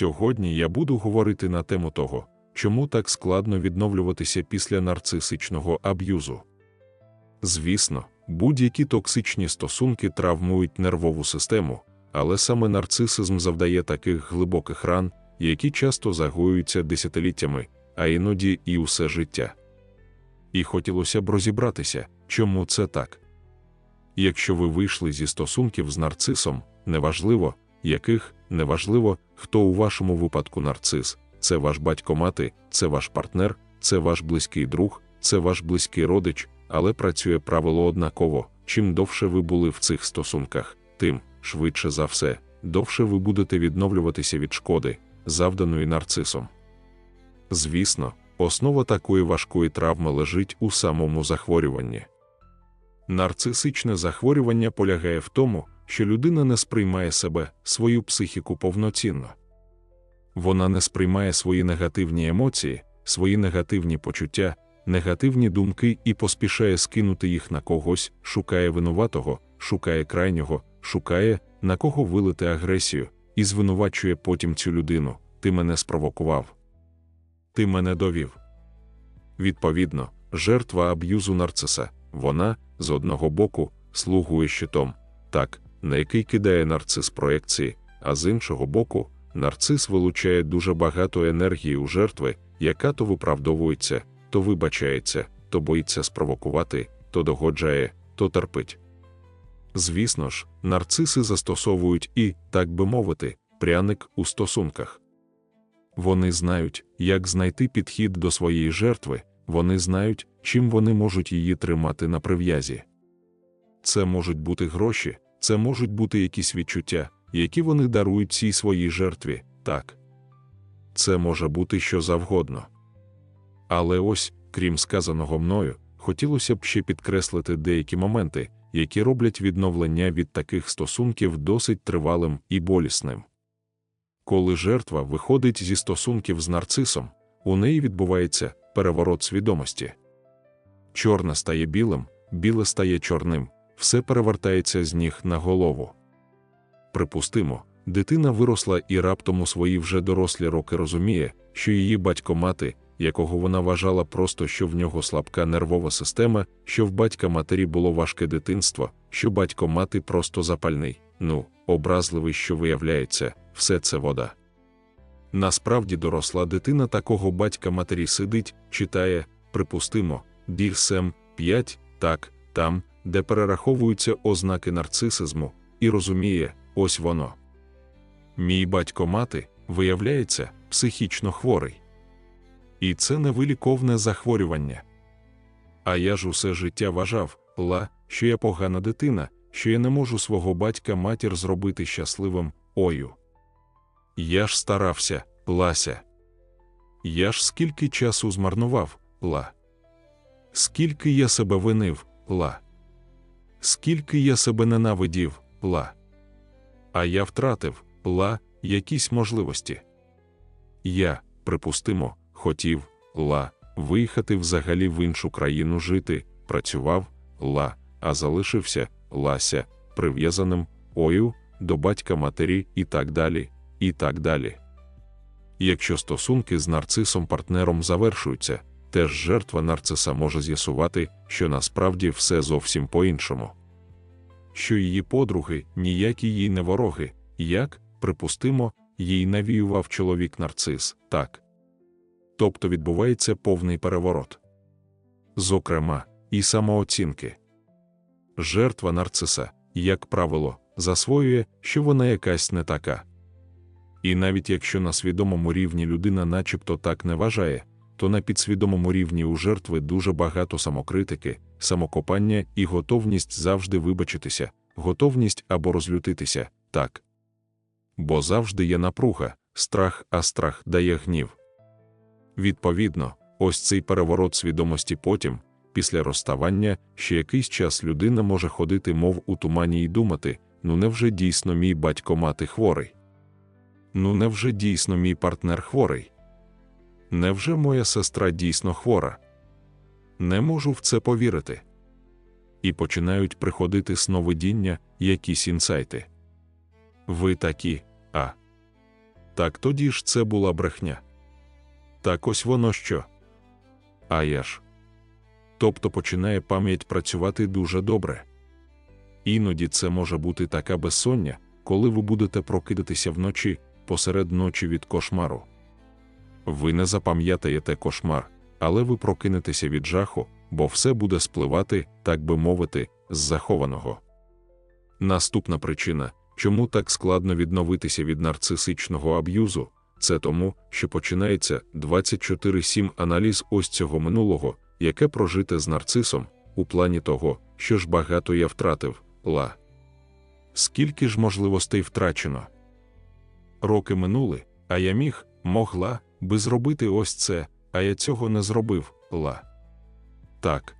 Сьогодні я буду говорити на тему того, чому так складно відновлюватися після нарцисичного аб'юзу. Звісно, будь-які токсичні стосунки травмують нервову систему, але саме нарцисизм завдає таких глибоких ран, які часто загоюються десятиліттями, а іноді і усе життя. І хотілося б розібратися, чому це так. Якщо ви вийшли зі стосунків з нарцисом, неважливо, яких, неважливо, хто у вашому випадку нарцис, це ваш батько мати, це ваш партнер, це ваш близький друг, це ваш близький родич, але працює правило однаково. Чим довше ви були в цих стосунках, тим, швидше за все, довше ви будете відновлюватися від шкоди, завданої нарцисом. Звісно, основа такої важкої травми лежить у самому захворюванні. Нарцисичне захворювання полягає в тому, що людина не сприймає себе, свою психіку повноцінно. Вона не сприймає свої негативні емоції, свої негативні почуття, негативні думки і поспішає скинути їх на когось, шукає винуватого, шукає крайнього, шукає, на кого вилити агресію, і звинувачує потім цю людину: ти мене спровокував. Ти мене довів. Відповідно, жертва аб'юзу нарциса, вона, з одного боку, слугує щитом, так, на який кидає нарцис проекції, а з іншого боку, нарцис вилучає дуже багато енергії у жертви, яка то виправдовується, то вибачається, то боїться спровокувати, то догоджає, то терпить. Звісно ж, нарциси застосовують і, так би мовити, пряник у стосунках. Вони знають, як знайти підхід до своєї жертви, вони знають, чим вони можуть її тримати на прив'язі. Це можуть бути гроші, це можуть бути якісь відчуття, які вони дарують цій своїй жертві, так. Це може бути що завгодно. Але ось, крім сказаного мною, хотілося б ще підкреслити деякі моменти, які роблять відновлення від таких стосунків досить тривалим і болісним. Коли жертва виходить зі стосунків з нарцисом, у неї відбувається переворот свідомості. Чорне стає білим, біле стає чорним, все перевертається з ніг на голову. Припустимо, дитина виросла і раптом у свої вже дорослі роки розуміє, що її батько мати, якого вона вважала просто, що в нього слабка нервова система, що в батька матері було важке дитинство, що батько мати просто запальний, ну, образливий, що виявляється, все це вода. Насправді доросла дитина такого батька матері сидить, читає, припустимо, DSM 5, так, там, де перераховуються ознаки нарцисизму, і розуміє, ось воно. Мій батько мати, виявляється, психічно хворий. І це невиліковне захворювання. А я ж усе життя вважав, ла, що я погана дитина, що я не можу свого батька матір зробити щасливим, ою. Я ж старався, лася. Я ж скільки часу змарнував, ла. Скільки я себе винив, ла. Скільки я себе ненавидів, ла. А я втратив, ла, якісь можливості. Я, припустимо, хотів, ла, виїхати взагалі в іншу країну жити, працював, ла, а залишився, лася, прив'язаним, ою, до батька матері і так далі, і так далі. Якщо стосунки з нарцисом партнером завершуються, теж жертва нарциса може з'ясувати, що насправді все зовсім по-іншому. Що її подруги ніякі їй не вороги, як, припустимо, їй навіював чоловік нарцис, так. Тобто відбувається повний переворот. Зокрема, і самооцінки. Жертва нарциса, як правило, засвоює, що вона якась не така. І навіть якщо на свідомому рівні людина начебто так не вважає, то на підсвідомому рівні у жертви дуже багато самокритики, самокопання і готовність завжди вибачитися, готовність або розлютитися, так. Бо завжди є напруга, страх, а страх дає гнів. Відповідно, ось цей переворот свідомості потім, після розставання, ще якийсь час людина може ходити, мов у тумані, і думати: ну невже дійсно мій батько мати хворий? Ну невже дійсно мій партнер хворий? Невже моя сестра дійсно хвора? Не можу в це повірити. І починають приходити сновидіння, якісь інсайти. Ви такі, а так тоді ж це була брехня. Так ось воно що. А я ж. Тобто починає пам'ять працювати дуже добре. Іноді це може бути така безсоння, коли ви будете прокидатися вночі посеред ночі від кошмару. Ви не запам'ятаєте кошмар, але ви прокинетеся від жаху, бо все буде спливати, так би мовити, з захованого. Наступна причина, чому так складно відновитися від нарцисичного аб'юзу, це тому, що починається 24-7 аналіз ось цього минулого, яке прожите з нарцисом, у плані того, що ж багато я втратив, ла. Скільки ж можливостей втрачено? Роки минули, а я міг, могла би зробити ось це, а я цього не зробив, ла. Так.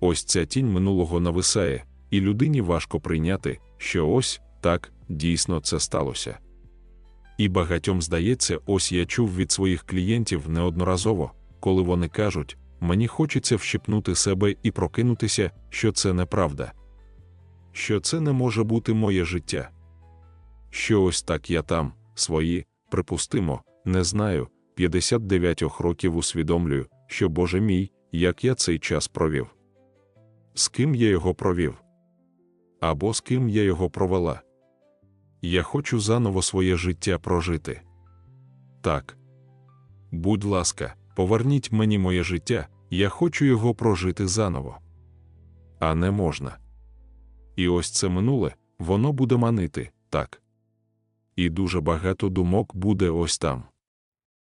Ось ця тінь минулого нависає, і людині важко прийняти, що ось так дійсно це сталося. І багатьом здається, ось я чув від своїх клієнтів неодноразово, коли вони кажуть, мені хочеться вщипнути себе і прокинутися, що це неправда, що це не може бути моє життя. Що ось так я там, свої, припустимо, не знаю, 59 років усвідомлюю, що Боже мій, як я цей час провів. З ким я його провів? Або з ким я його провела? Я хочу заново своє життя прожити. Так. Будь ласка, поверніть мені моє життя, я хочу його прожити заново. А не можна. І ось це минуле, воно буде манити, так. І дуже багато думок буде ось там.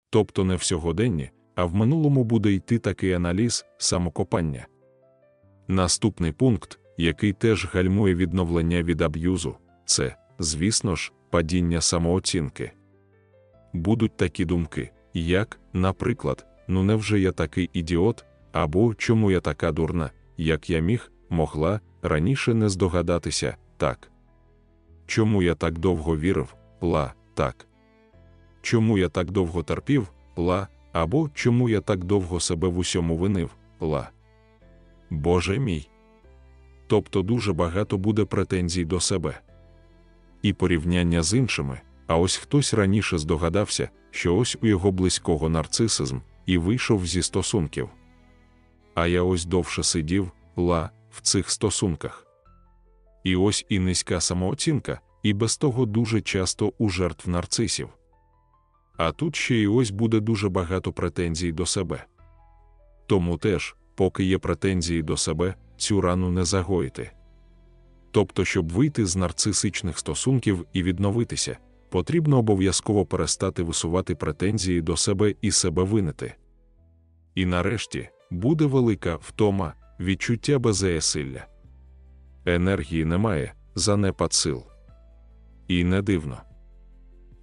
Тобто не в сьогоденні, а в минулому буде йти такий аналіз самокопання. Наступний пункт, який теж гальмує відновлення від аб'юзу, це, звісно ж, падіння самооцінки. Будуть такі думки, як, наприклад, ну невже я такий ідіот, або чому я така дурна, як я міг, могла раніше не здогадатися, так. Чому я так довго вірив, ла, так. Чому я так довго терпів, ла, або чому я так довго себе в усьому винив, ла. Боже мій. Тобто дуже багато буде претензій до себе. І порівняння з іншими, а ось хтось раніше здогадався, що ось у його близького нарцисизм, і вийшов зі стосунків. А я ось довше сидів, ла, в цих стосунках. І ось і низька самооцінка, і без того дуже часто у жертв нарцисів. А тут ще й ось буде дуже багато претензій до себе. Тому теж, поки є претензії до себе, цю рану не загоїти. Тобто, щоб вийти з нарцисичних стосунків і відновитися, потрібно обов'язково перестати висувати претензії до себе і себе винити. І нарешті буде велика втома, відчуття беззаєсилля. Енергії немає, занепад сил. І не дивно.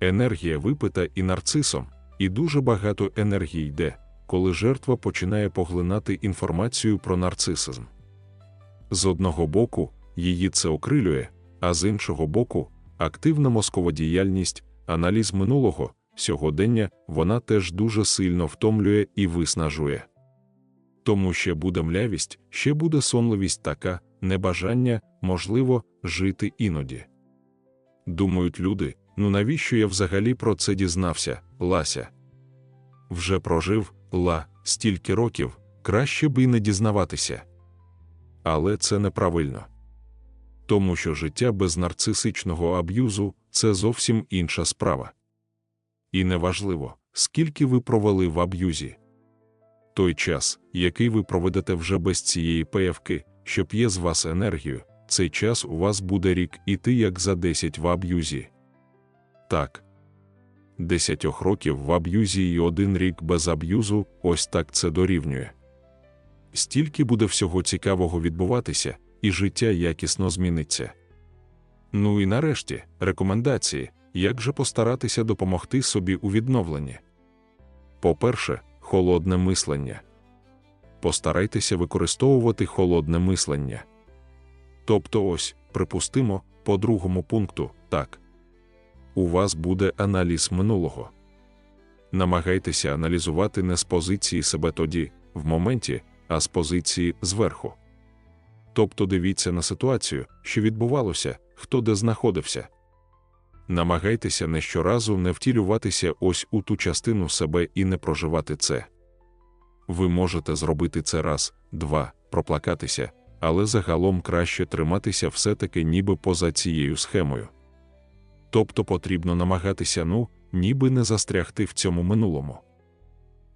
Енергія випита і нарцисом, і дуже багато енергії йде, коли жертва починає поглинати інформацію про нарцисизм. З одного боку, її це окрилює, а з іншого боку, активна мозкова діяльність, аналіз минулого, сьогодення вона теж дуже сильно втомлює і виснажує. Тому ще буде млявість, ще буде сонливість така, небажання, можливо, жити іноді. Думають люди, ну навіщо я взагалі про це дізнався, Лася? Вже прожив, ла, стільки років, краще би й не дізнаватися. Але це неправильно. Тому що життя без нарцисичного аб'юзу це зовсім інша справа. І неважливо, скільки ви провели в аб'юзі. Той час, який ви проведете вже без цієї паявки, що п'є з вас енергію, цей час у вас буде рік іти як за 10 в аб'юзі. Так. Десятьох років в аб'юзі і один рік без аб'юзу, ось так це дорівнює. Стільки буде всього цікавого відбуватися, і життя якісно зміниться. Ну і нарешті рекомендації, як же постаратися допомогти собі у відновленні. По-перше, холодне мислення. Постарайтеся використовувати холодне мислення. Тобто, ось, припустимо, по другому пункту, так. У вас буде аналіз минулого. Намагайтеся аналізувати не з позиції себе тоді, в моменті, а з позиції зверху. Тобто дивіться на ситуацію, що відбувалося, хто де знаходився. Намагайтеся не щоразу не втілюватися ось у ту частину себе і не проживати це. Ви можете зробити це раз, два, проплакатися, але загалом краще триматися все-таки ніби поза цією схемою. Тобто потрібно намагатися, ну, ніби не застрягти в цьому минулому.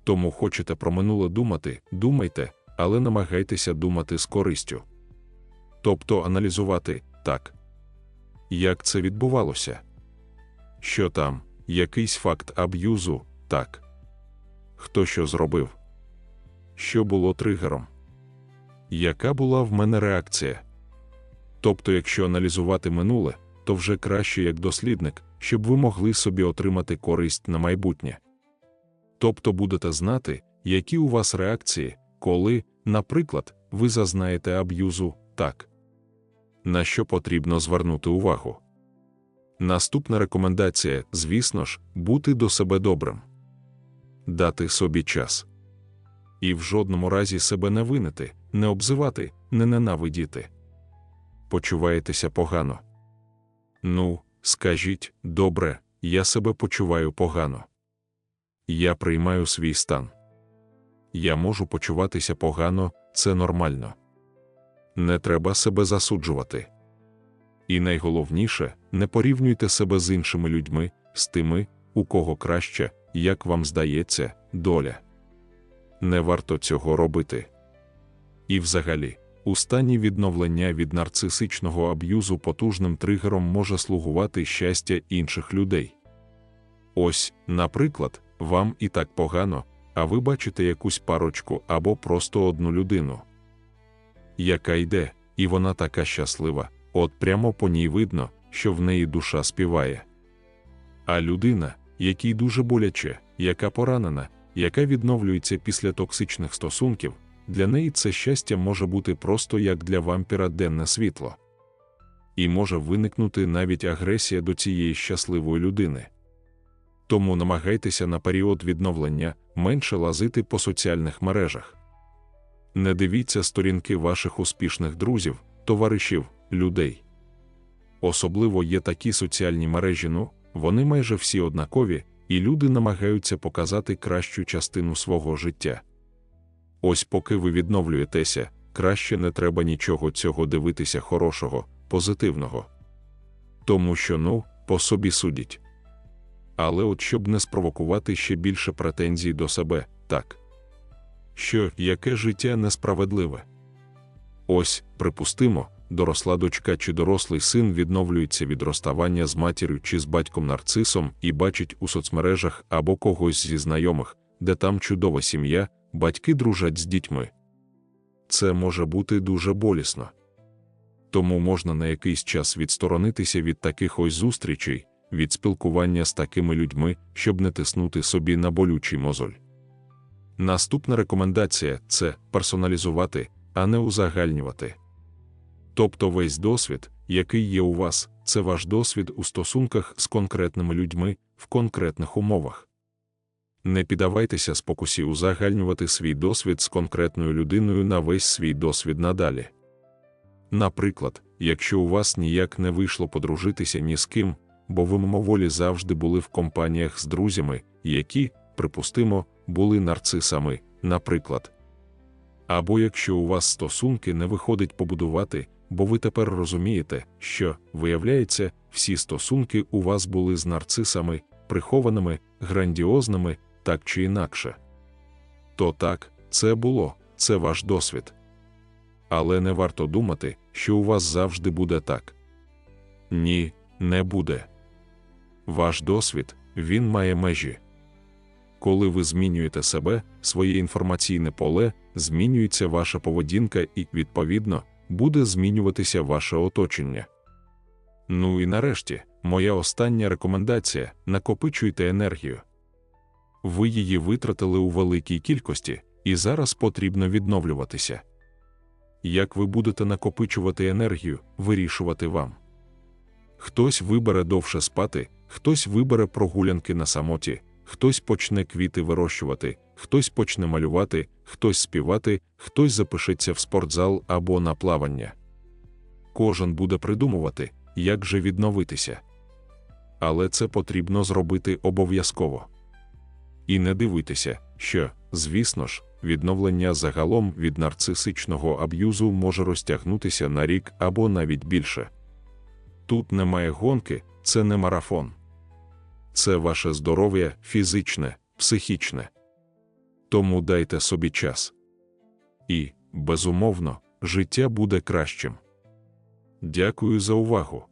Тому хочете про минуле думати, думайте, але намагайтеся думати з користю. Тобто аналізувати так, як це відбувалося, що там, якийсь факт аб'юзу, так, хто що зробив, що було тригером, яка була в мене реакція. Тобто, якщо аналізувати минуле, то вже краще як дослідник, щоб ви могли собі отримати користь на майбутнє. Тобто будете знати, які у вас реакції, коли, наприклад, ви зазнаєте аб'юзу так. На що потрібно звернути увагу. Наступна рекомендація, звісно ж, бути до себе добрим, дати собі час. І в жодному разі себе не винити, не обзивати, не ненавидіти. Почуваєтеся погано. Ну, скажіть, добре, я себе почуваю погано. Я приймаю свій стан. Я можу почуватися погано, це нормально. Не треба себе засуджувати. І найголовніше, не порівнюйте себе з іншими людьми, з тими, у кого краще, як вам здається, доля. Не варто цього робити. І взагалі, у стані відновлення від нарцисичного аб'юзу потужним тригером може слугувати щастя інших людей. Ось, наприклад, вам і так погано, а ви бачите якусь парочку або просто одну людину, яка йде, і вона така щаслива, от прямо по ній видно, що в неї душа співає. А людина, якій дуже боляче, яка поранена, яка відновлюється після токсичних стосунків, для неї це щастя може бути просто як для вампіра денне світло. І може виникнути навіть агресія до цієї щасливої людини. Тому намагайтеся на період відновлення менше лазити по соціальних мережах. Не дивіться сторінки ваших успішних друзів, товаришів, людей. Особливо є такі соціальні мережі, ну, вони майже всі однакові, і люди намагаються показати кращу частину свого життя. Ось поки ви відновлюєтеся, краще не треба нічого цього дивитися хорошого, позитивного. Тому що, ну, по собі судіть. Але от щоб не спровокувати ще більше претензій до себе, так. Що, яке життя несправедливе? Ось, припустимо, доросла дочка чи дорослий син відновлюється від розставання з матір'ю чи з батьком нарцисом і бачить у соцмережах або когось зі знайомих, де там чудова сім'я, батьки дружать з дітьми. Це може бути дуже болісно. Тому можна на якийсь час відсторонитися від таких ось зустрічей, від спілкування з такими людьми, щоб не тиснути собі на болючий мозоль. Наступна рекомендація це персоналізувати, а не узагальнювати. Тобто весь досвід, який є у вас, це ваш досвід у стосунках з конкретними людьми в конкретних умовах. Не піддавайтеся спокусі узагальнювати свій досвід з конкретною людиною на весь свій досвід надалі. Наприклад, якщо у вас ніяк не вийшло подружитися ні з ким, бо ви мимоволі завжди були в компаніях з друзями, які, припустимо, були нарцисами, наприклад. Або якщо у вас стосунки не виходить побудувати, бо ви тепер розумієте, що, виявляється, всі стосунки у вас були з нарцисами, прихованими, грандіозними, так чи інакше. То так, це було, це ваш досвід. Але не варто думати, що у вас завжди буде так. Ні, не буде. Ваш досвід, він має межі. Коли ви змінюєте себе, своє інформаційне поле, змінюється ваша поведінка і, відповідно, буде змінюватися ваше оточення. Ну і нарешті, моя остання рекомендація накопичуйте енергію. Ви її витратили у великій кількості, і зараз потрібно відновлюватися. Як ви будете накопичувати енергію, вирішувати вам. Хтось вибере довше спати, хтось вибере прогулянки на самоті, хтось почне квіти вирощувати, хтось почне малювати, хтось співати, хтось запишеться в спортзал або на плавання. Кожен буде придумувати, як же відновитися. але це потрібно зробити обов'язково. І не дивуйтеся, що, звісно ж, відновлення загалом від нарцисичного аб'юзу може розтягнутися на рік або навіть більше. Тут немає гонки, це не марафон. Це ваше здоров'я фізичне, психічне. Тому дайте собі час. І, безумовно, життя буде кращим. Дякую за увагу.